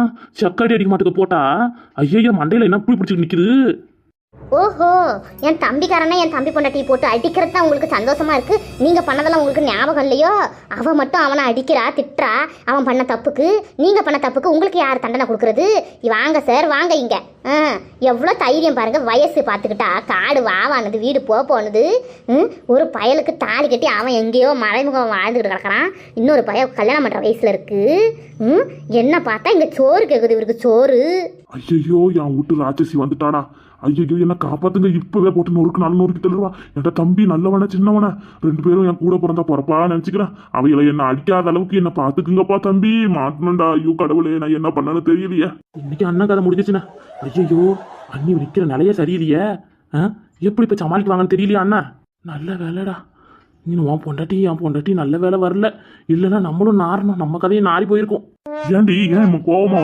ஆ சக்கடி அடிக்க மாட்டுக்கு போட்டா? ஐயோ மண்டையில என்ன புளி பிடிச்சிட்டு நிக்குது? ஓஹோ என் தம்பிக்காரனை என் தம்பி பொண்டாட்டி போட்டு அடிக்கிறது தான் உங்களுக்கு சந்தோஷமா இருக்கு? நீங்க பண்ணதெல்லாம் உங்களுக்கு ஞாபகம் இல்லையோ? அவன் மட்டும் அவனை அடிக்கிறா திட்டுறா அவன் பண்ண தப்புக்கு. நீங்க பண்ண தப்புக்கு உங்களுக்கு யார் தண்டனை கொடுக்கறது? வாங்க சார் வாங்க இங்க. ஆ எவ்வளோ தைரியம் பாருங்க. வயசு பார்த்துக்கிட்டா காடு வாவானது வீடு போ போனது. ம், ஒரு பயலுக்கு தாலி கட்டி அவன் எங்கேயோ மறைமுகம் வாழ்ந்துக்கிட்டு கிடக்குறான். இன்னொரு பய கல்யாணம் பண்ணுற வயசுல இருக்கு. ம், என்ன பார்த்தா இங்க சோறு கேட்குது இவருக்கு சோறு. ஐயோ என் வீட்டு ராட்சசி வந்துட்டாடா. ஐயோ என்ன காப்பாத்துங்க. இப்பவே போட்டு நொறுக்கு நல்ல நொறுக்கி தள்ளுவா என்கிட்ட தம்பி நல்லவன சின்னவன. ரெண்டு பேரும் என் கூட பிறந்தா பிறப்பா நினைச்சுக்கிறேன். அவைகளை என்ன அடிக்காத அளவுக்கு என்ன பாத்துக்குங்கப்பா தம்பி. மாட்டணும்டா. ஐயோ கடவுளே நான் என்ன பண்ணனு தெரியலையே. இன்னைக்கு அண்ணன் கதை முடிஞ்சிச்சுண்ணே. ஐயோ அண்ணி நிற்கிற நிலையே சரியில்லையே. ஆ? எப்படி இப்போ சமாளிக்குவாங்கன்னு தெரியலையா அண்ணா? நல்ல வேலைடா. நீ உன் பொண்டாட்டி என் பொண்டாட்டி நல்ல வேலை வரல. இல்லைன்னா நம்மளும் நாரணும் நம்ம கதையும் நாரி போயிருக்கோம். ஏன்டி ஏன் கோவமா